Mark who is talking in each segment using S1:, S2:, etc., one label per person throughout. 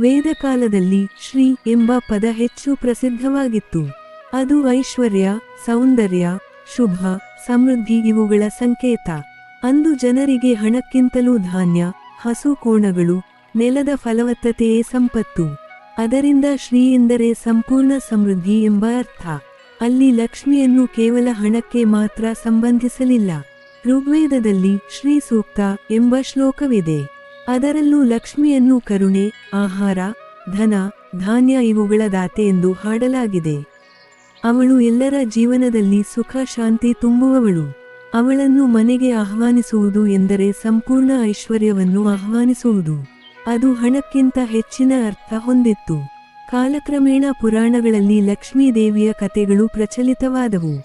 S1: ವೇದಕಾಲದಲ್ಲಿ ಶ್ರೀ ಎಂಬ ಪದ ಹೆಚ್ಚು ಪ್ರಸಿದ್ಧವಾಗಿತ್ತು. ಅದು ಐಶ್ವರ್ಯ, ಸೌಂದರ್ಯ, ಶುಭ, ಸಮೃದ್ಧಿ ಇವುಗಳ ಸಂಕೇತ. ಅಂದು ಜನರಿಗೆ ಹಣಕ್ಕಿಂತಲೂ ಧಾನ್ಯ, ಹಸು ಕೋಣಗಳು, ನೆಲದ ಫಲವತ್ತತೆಯೇ ಸಂಪತ್ತು. ಅದರಿಂದ ಶ್ರೀ ಎಂದರೆ ಸಂಪೂರ್ಣ ಸಮೃದ್ಧಿ ಎಂಬ ಅರ್ಥ. ಅಲ್ಲಿ ಲಕ್ಷ್ಮಿಯನ್ನು ಕೇವಲ ಹಣಕ್ಕೆ ಮಾತ್ರ ಸಂಬಂಧಿಸಲಿಲ್ಲ. ಋಗ್ವೇದದಲ್ಲಿ ಶ್ರೀ ಸೂಕ್ತ ಎಂಬ ಶ್ಲೋಕವಿದೆ. ಅದರಲ್ಲೂ ಲಕ್ಷ್ಮಿಯನ್ನು ಕರುಣೆ, ಆಹಾರ, ಧನ, ಧಾನ್ಯ ಇವುಗಳ ದಾತೆ ಎಂದು ಹಾಡಲಾಗಿದೆ. ಅವಳು ಎಲ್ಲರ ಜೀವನದಲ್ಲಿ ಸುಖ, ಶಾಂತಿ ತುಂಬುವವಳು. ಅವಳನ್ನು ಮನೆಗೆ ಆಹ್ವಾನಿಸುವುದು ಎಂದರೆ ಸಂಪೂರ್ಣ ಐಶ್ವರ್ಯವನ್ನು ಆಹ್ವಾನಿಸುವುದು. ಅದು ಹಣಕ್ಕಿಂತ ಹೆಚ್ಚಿನ ಅರ್ಥ ಹೊಂದಿತ್ತು. ಕಾಲಕ್ರಮೇಣ ಪುರಾಣಗಳಲ್ಲಿ ಲಕ್ಷ್ಮೀ ದೇವಿಯ ಕಥೆಗಳು ಪ್ರಚಲಿತವಾದವು.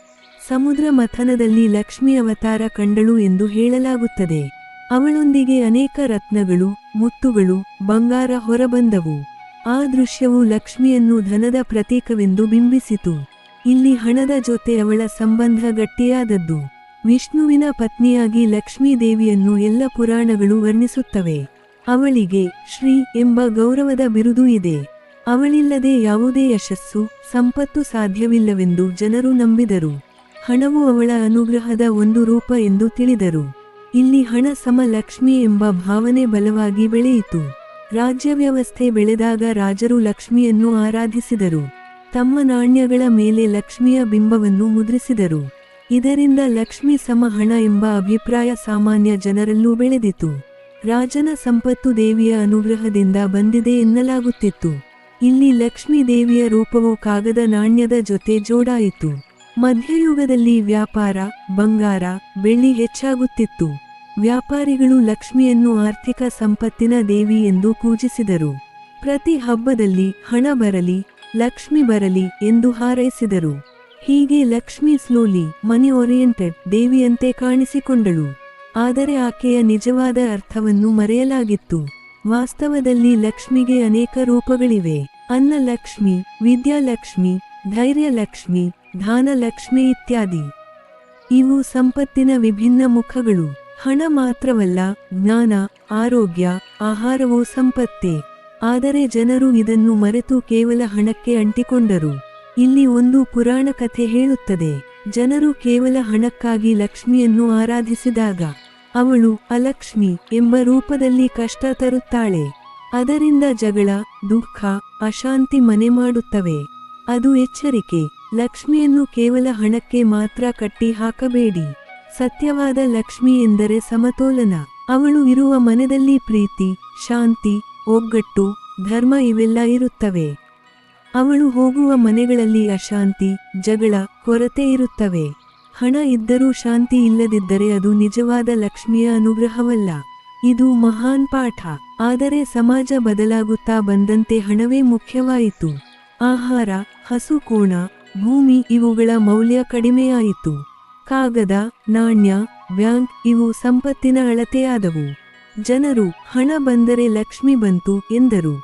S1: ಸಮುದ್ರ ಮಥನದಲ್ಲಿ ಲಕ್ಷ್ಮಿ ಅವತಾರ ಕಂಡಳು ಎಂದು ಹೇಳಲಾಗುತ್ತದೆ. ಅವಳೊಂದಿಗೆ ಅನೇಕ ರತ್ನಗಳು, ಮುತ್ತುಗಳು, ಬಂಗಾರ ಹೊರಬಂದವು. ಆ ದೃಶ್ಯವು ಲಕ್ಷ್ಮಿಯನ್ನು ಧನದ ಪ್ರತೀಕವೆಂದು ಬಿಂಬಿಸಿತು. ಇಲ್ಲಿ ಹಣದ ಜೊತೆ ಅವಳ ಸಂಬಂಧ ಗಟ್ಟಿಯಾದದ್ದು. ವಿಷ್ಣುವಿನ ಪತ್ನಿಯಾಗಿ ಲಕ್ಷ್ಮೀ ದೇವಿಯನ್ನು ಎಲ್ಲ ಪುರಾಣಗಳು ವರ್ಣಿಸುತ್ತವೆ. ಅವಳಿಗೆ ಶ್ರೀ ಎಂಬ ಗೌರವದ ಬಿರುದು ಇದೆ. ಅವಳಿಲ್ಲದೆ ಯಾವುದೇ ಯಶಸ್ಸು, ಸಂಪತ್ತು ಸಾಧ್ಯವಿಲ್ಲವೆಂದು ಜನರು ನಂಬಿದರು. ಹಣವು ಅವಳ ಅನುಗ್ರಹದ ಒಂದು ರೂಪ ಎಂದು ತಿಳಿದರು. ಇಲ್ಲಿ ಹಣ ಸಮ ಲಕ್ಷ್ಮಿ ಎಂಬ ಭಾವನೆ ಬಲವಾಗಿ ಬೆಳೆಯಿತು. ರಾಜ್ಯ ವ್ಯವಸ್ಥೆ ಬೆಳೆದಾಗ ರಾಜರು ಲಕ್ಷ್ಮಿಯನ್ನು ಆರಾಧಿಸಿದರು. ತಮ್ಮ ನಾಣ್ಯಗಳ ಮೇಲೆ ಲಕ್ಷ್ಮಿಯ ಬಿಂಬವನ್ನು ಮುದ್ರಿಸಿದರು. ಇದರಿಂದ ಲಕ್ಷ್ಮಿ ಸಮ ಹಣ ಎಂಬ ಅಭಿಪ್ರಾಯ ಸಾಮಾನ್ಯ ಜನರಲ್ಲೂ ಬೆಳೆದಿತು. ರಾಜನ ಸಂಪತ್ತು ದೇವಿಯ ಅನುಗ್ರಹದಿಂದ ಬಂದಿದೆ ಎನ್ನಲಾಗುತ್ತಿತ್ತು. ಇಲ್ಲಿ ಲಕ್ಷ್ಮೀ ದೇವಿಯ ರೂಪವು ಕಾಗದ ನಾಣ್ಯದ ಜೊತೆ ಜೋಡಾಯಿತು. ಮಧ್ಯಯುಗದಲ್ಲಿ ವ್ಯಾಪಾರ, ಬಂಗಾರ, ಬೆಳ್ಳಿ ಹೆಚ್ಚಾಗುತ್ತಿತ್ತು. ವ್ಯಾಪಾರಿಗಳು ಲಕ್ಷ್ಮಿಯನ್ನು ಆರ್ಥಿಕ ಸಂಪತ್ತಿನ ದೇವಿ ಎಂದು ಪೂಜಿಸಿದರು. ಪ್ರತಿ ಹಬ್ಬದಲ್ಲಿ ಹಣ ಬರಲಿ, ಲಕ್ಷ್ಮಿ ಬರಲಿ ಎಂದು ಹಾರೈಸಿದರು. ಹೀಗೆ ಲಕ್ಷ್ಮಿ ಸ್ಲೋಲಿ ಮನಿ ಓರಿಯೆಂಟೆಡ್ ದೇವಿಯಂತೆ ಕಾಣಿಸಿಕೊಂಡಳು. ಆದರೆ ಆಕೆಯ ನಿಜವಾದ ಅರ್ಥವನ್ನು ಮರೆಯಲಾಗಿತ್ತು. ವಾಸ್ತವದಲ್ಲಿ ಲಕ್ಷ್ಮಿಗೆ ಅನೇಕ ರೂಪಗಳಿವೆ. ಅನ್ನಲಕ್ಷ್ಮಿ ವಿದ್ಯಾಲಕ್ಷ್ಮಿ ಧೈರ್ಯಲಕ್ಷ್ಮಿ ಧಾನಲಕ್ಷ್ಮಿ ಇತ್ಯಾದಿ. ಇವು ಸಂಪತ್ತಿನ ವಿಭಿನ್ನ ಮುಖಗಳು. ಹಣ ಮಾತ್ರವಲ್ಲ, ಜ್ಞಾನ, ಆರೋಗ್ಯ, ಆಹಾರವೂ ಸಂಪತ್ತೇ. ಆದರೆ ಜನರು ಇದನ್ನು ಮರೆತು ಕೇವಲ ಹಣಕ್ಕೆ ಅಂಟಿಕೊಂಡರು. ಇಲ್ಲಿ ಒಂದು ಪುರಾಣ ಕಥೆ ಹೇಳುತ್ತದೆ. ಜನರು ಕೇವಲ ಹಣಕ್ಕಾಗಿ ಲಕ್ಷ್ಮಿಯನ್ನು ಆರಾಧಿಸಿದಾಗ, ಅವಳು ಅಲಕ್ಷ್ಮಿ ಎಂಬ ರೂಪದಲ್ಲಿ ಕಷ್ಟ ತರುತ್ತಾಳೆ. ಅದರಿಂದ ಜಗಳ, ದುಃಖ, ಅಶಾಂತಿ ಮನೆ ಮಾಡುತ್ತವೆ. ಅದು ಎಚ್ಚರಿಕೆ. ಲಕ್ಷ್ಮಿಯನ್ನು ಕೇವಲ ಹಣಕ್ಕೆ ಮಾತ್ರ ಕಟ್ಟಿ ಹಾಕಬೇಡಿ. ಸತ್ಯವಾದ ಲಕ್ಷ್ಮಿ ಎಂದರೆ ಸಮತೋಲನ. ಅವಳು ಇರುವ ಮನದಲ್ಲಿ ಪ್ರೀತಿ, ಶಾಂತಿ, ಒಗ್ಗಟ್ಟು, ಧರ್ಮ ಇವೆಲ್ಲ ಇರುತ್ತವೆ. ಅವಳು ಹೋಗುವ ಮನೆಗಳಲ್ಲಿ ಅಶಾಂತಿ, ಜಗಳ, ಕೊರತೆ ಇರುತ್ತವೆ. ಹಣ ಇದ್ದರೂ ಶಾಂತಿ ಇಲ್ಲದಿದ್ದರೆ ಅದು ನಿಜವಾದ ಲಕ್ಷ್ಮಿಯ ಅನುಗ್ರಹವಲ್ಲ. ಇದು ಮಹಾನ್ ಪಾಠ. ಆದರೆ ಸಮಾಜ ಬದಲಾಗುತ್ತಾ ಬಂದಂತೆ ಹಣವೇ ಮುಖ್ಯವಾಯಿತು. ಆಹಾರ, ಹಸು, ಕೋಣ ಭೂಮಿ ಇವುಗಳ ಮೌಲ್ಯ ಕಡಿಮೆಯಾಯಿತು. ಕಾಗದ, ನಾಣ್ಯ, ಬ್ಯಾಂಕ್ ಇವು ಸಂಪತ್ತಿನ ಅಳತೆಯಾದವು. ಜನರು ಹಣ ಬಂದರೆ ಲಕ್ಷ್ಮಿ ಬಂತು ಎಂದರು.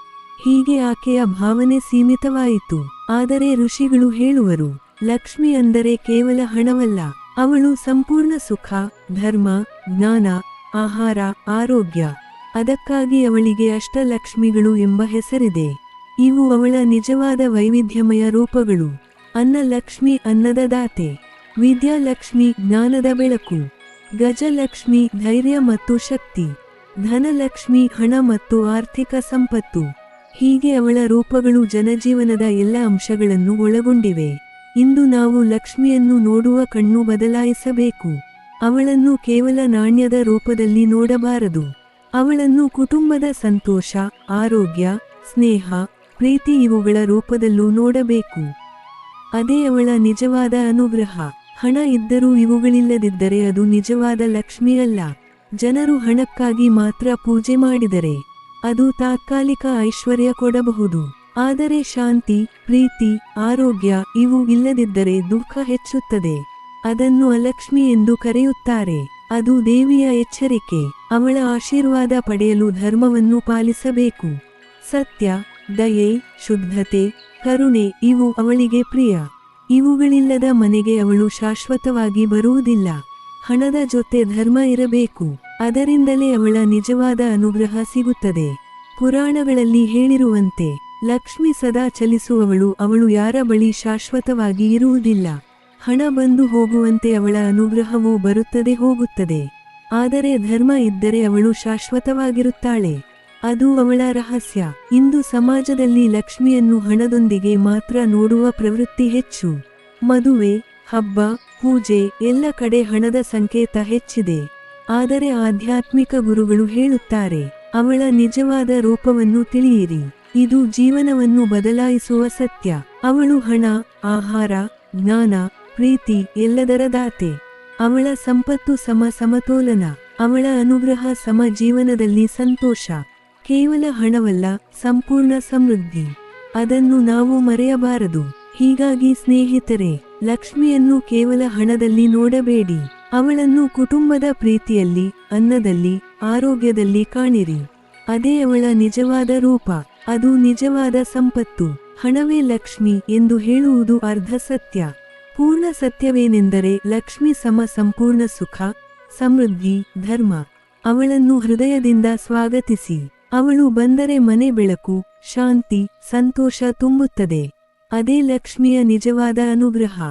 S1: ಹೀಗೆ ಆಕೆಯ ಭಾವನೆ ಸೀಮಿತವಾಯಿತು. ಆದರೆ ಋಷಿಗಳು ಹೇಳುವರು, ಲಕ್ಷ್ಮಿ ಅಂದರೆ ಕೇವಲ ಹಣವಲ್ಲ, ಅವಳು ಸಂಪೂರ್ಣ ಸುಖ, ಧರ್ಮ, ಜ್ಞಾನ, ಆಹಾರ, ಆರೋಗ್ಯ. ಅದಕ್ಕಾಗಿ ಅವಳಿಗೆ ಅಷ್ಟಲಕ್ಷ್ಮಿಗಳು ಎಂಬ ಹೆಸರಿದೆ. ಇವು ಅವಳ ನಿಜವಾದ ವೈವಿಧ್ಯಮಯ ರೂಪಗಳು. ಅನ್ನಲಕ್ಷ್ಮಿ ಅನ್ನದ ದಾತೆ, ವಿದ್ಯಾಲಕ್ಷ್ಮಿ ಜ್ಞಾನದ ಬೆಳಕು, ಗಜಲಕ್ಷ್ಮಿ ಧೈರ್ಯ ಮತ್ತು ಶಕ್ತಿ, ಧನಲಕ್ಷ್ಮಿ ಹಣ ಮತ್ತು ಆರ್ಥಿಕ ಸಂಪತ್ತು. ಹೀಗೆ ಅವಳ ರೂಪಗಳು ಜನಜೀವನದ ಎಲ್ಲ ಅಂಶಗಳನ್ನು ಒಳಗೊಂಡಿವೆ. ಇಂದು ನಾವು ಲಕ್ಷ್ಮಿಯನ್ನು ನೋಡುವ ಕಣ್ಣು ಬದಲಾಯಿಸಬೇಕು. ಅವಳನ್ನು ಕೇವಲ ನಾಣ್ಯದ ರೂಪದಲ್ಲಿ ನೋಡಬಾರದು. ಅವಳನ್ನು ಕುಟುಂಬದ ಸಂತೋಷ, ಆರೋಗ್ಯ, ಸ್ನೇಹ, ಪ್ರೀತಿ ಇವುಗಳ ರೂಪದಲ್ಲೂ ನೋಡಬೇಕು. ಅದೇ ಅವಳ ನಿಜವಾದ ಅನುಗ್ರಹ. ಹಣ ಇದ್ದರೂ ಇವುಗಳಿಲ್ಲದಿದ್ದರೆ ಅದು ನಿಜವಾದ ಲಕ್ಷ್ಮಿ ಅಲ್ಲ ಜನರು ಹಣಕ್ಕಾಗಿ ಮಾತ್ರ ಪೂಜೆ ಮಾಡಿದರೆ ಅದು ತಾತ್ಕಾಲಿಕ ಐಶ್ವರ್ಯ ಕೊಡಬಹುದು. ಆದರೆ ಶಾಂತಿ, ಪ್ರೀತಿ, ಆರೋಗ್ಯ ಇವು ಇಲ್ಲದಿದ್ದರೆ ದುಃಖ ಹೆಚ್ಚುತ್ತದೆ. ಅದನ್ನು ಅಲಕ್ಷ್ಮಿ ಎಂದು ಕರೆಯುತ್ತಾರೆ. ಅದು ದೇವಿಯ ಎಚ್ಚರಿಕೆ. ಅವಳ ಆಶೀರ್ವಾದ ಪಡೆಯಲು ಧರ್ಮವನ್ನು ಪಾಲಿಸಬೇಕು. ಸತ್ಯ, ದಯೆ, ಶುದ್ಧತೆ ಕರುಣೆ, ಇವು ಅವಳಿಗೆ ಪ್ರಿಯ. ಇವುಗಳಿಲ್ಲದ ಮನೆಗೆ ಅವಳು ಶಾಶ್ವತವಾಗಿ ಬರುವುದಿಲ್ಲ. ಹಣದ ಜೊತೆ ಧರ್ಮ ಇರಬೇಕು. ಅದರಿಂದಲೇ ಅವಳ ನಿಜವಾದ ಅನುಗ್ರಹ ಸಿಗುತ್ತದೆ. ಪುರಾಣಗಳಲ್ಲಿ ಹೇಳಿರುವಂತೆ, ಲಕ್ಷ್ಮಿ ಸದಾ ಚಲಿಸುವವಳು, ಅವಳು ಯಾರ ಬಳಿ ಶಾಶ್ವತವಾಗಿ ಇರುವುದಿಲ್ಲ. ಹಣ ಬಂದು ಹೋಗುವಂತೆ ಅವಳ ಅನುಗ್ರಹವೂ ಬರುತ್ತದೆ ಹೋಗುತ್ತದೆ. ಆದರೆ ಧರ್ಮ ಇದ್ದರೆ ಅವಳು ಶಾಶ್ವತವಾಗಿರುತ್ತಾಳೆ. ಅದು ಅವಳ ರಹಸ್ಯ. ಇಂದು ಸಮಾಜದಲ್ಲಿ ಲಕ್ಷ್ಮಿಯನ್ನು ಹಣದೊಂದಿಗೆ ಮಾತ್ರ ನೋಡುವ ಪ್ರವೃತ್ತಿ ಹೆಚ್ಚು. ಮದುವೆ, ಹಬ್ಬ, ಪೂಜೆ ಎಲ್ಲ ಕಡೆ ಹಣದ ಸಂಕೇತ ಹೆಚ್ಚಿದೆ. ಆದರೆ ಆಧ್ಯಾತ್ಮಿಕ ಗುರುಗಳು ಹೇಳುತ್ತಾರೆ, ಅವಳ ನಿಜವಾದ ರೂಪವನ್ನು ತಿಳಿಯಿರಿ. ಇದು ಜೀವನವನ್ನು ಬದಲಾಯಿಸುವ ಸತ್ಯ. ಅವಳು ಹಣ, ಆಹಾರ, ಜ್ಞಾನ, ಪ್ರೀತಿ ಎಲ್ಲದರ ದಾತೆ. ಅವಳ ಸಂಪತ್ತು ಸಮ ಸಮತೋಲನ. ಅವಳ ಅನುಗ್ರಹ ಸಮ ಜೀವನದಲ್ಲಿ ಸಂತೋಷ. ಕೇವಲ ಹಣವಲ್ಲ, ಸಂಪೂರ್ಣ ಸಮೃದ್ಧಿ. ಅದನ್ನು ನಾವು ಮರೆಯಬಾರದು. ಹೀಗಾಗಿ ಸ್ನೇಹಿತರೆ, ಲಕ್ಷ್ಮಿಯನ್ನು ಕೇವಲ ಹಣದಲ್ಲಿ ನೋಡಬೇಡಿ. ಅವಳನ್ನು ಕುಟುಂಬದ ಪ್ರೀತಿಯಲ್ಲಿ, ಅನ್ನದಲ್ಲಿ, ಆರೋಗ್ಯದಲ್ಲಿ ಕಾಣಿರಿ. ಅದೇ ಅವಳ ನಿಜವಾದ ರೂಪ. ಅದು ನಿಜವಾದ ಸಂಪತ್ತು. ಹಣವೇ ಲಕ್ಷ್ಮಿ ಎಂದು ಹೇಳುವುದು ಅರ್ಧ ಸತ್ಯ. ಪೂರ್ಣ ಸತ್ಯವೇನೆಂದರೆ ಲಕ್ಷ್ಮಿ ಸಮ ಸಂಪೂರ್ಣ ಸುಖ, ಸಮೃದ್ಧಿ, ಧರ್ಮ. ಅವಳನ್ನು ಹೃದಯದಿಂದ ಸ್ವಾಗತಿಸಿ. ಅವಳು ಬಂದರೆ ಮನೆ ಬೆಳಕು ಶಾಂತಿ ಸಂತೋಷ ತುಂಬುತ್ತದೆ. ಅದೇ ಲಕ್ಷ್ಮಿಯ ನಿಜವಾದ ಅನುಗ್ರಹ.